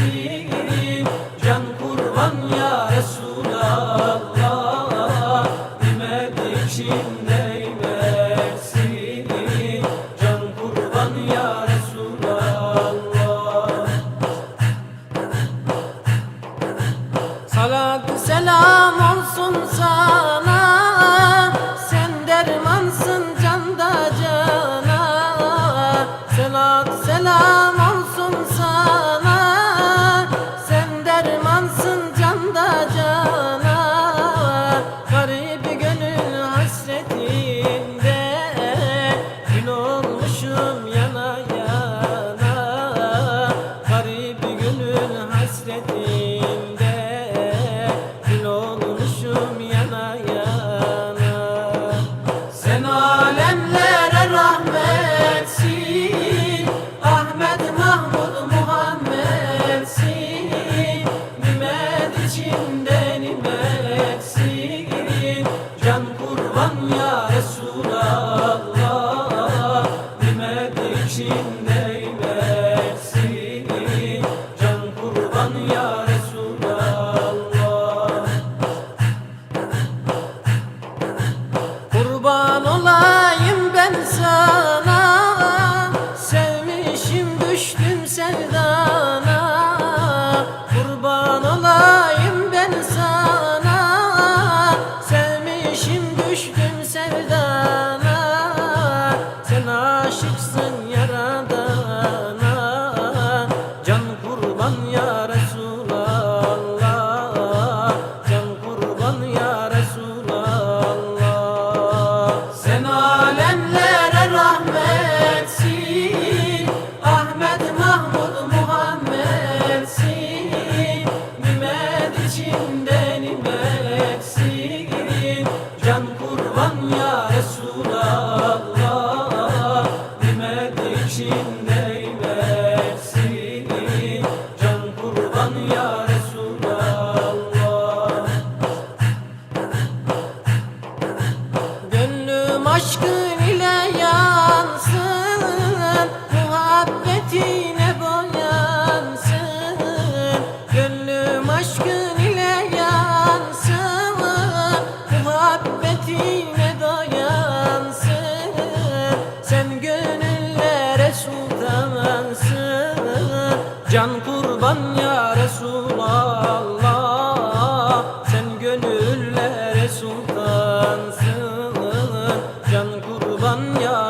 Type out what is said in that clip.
Can kurban ya Resulallah. Nimet içinde versin Can kurban ya Resulallah. Salat selam olsun sana. hasretim Kurban olan Gönlüm aşkın ile yansın Muhabbetin Resulallah Sen gönüllere sultansın. Can kurban ya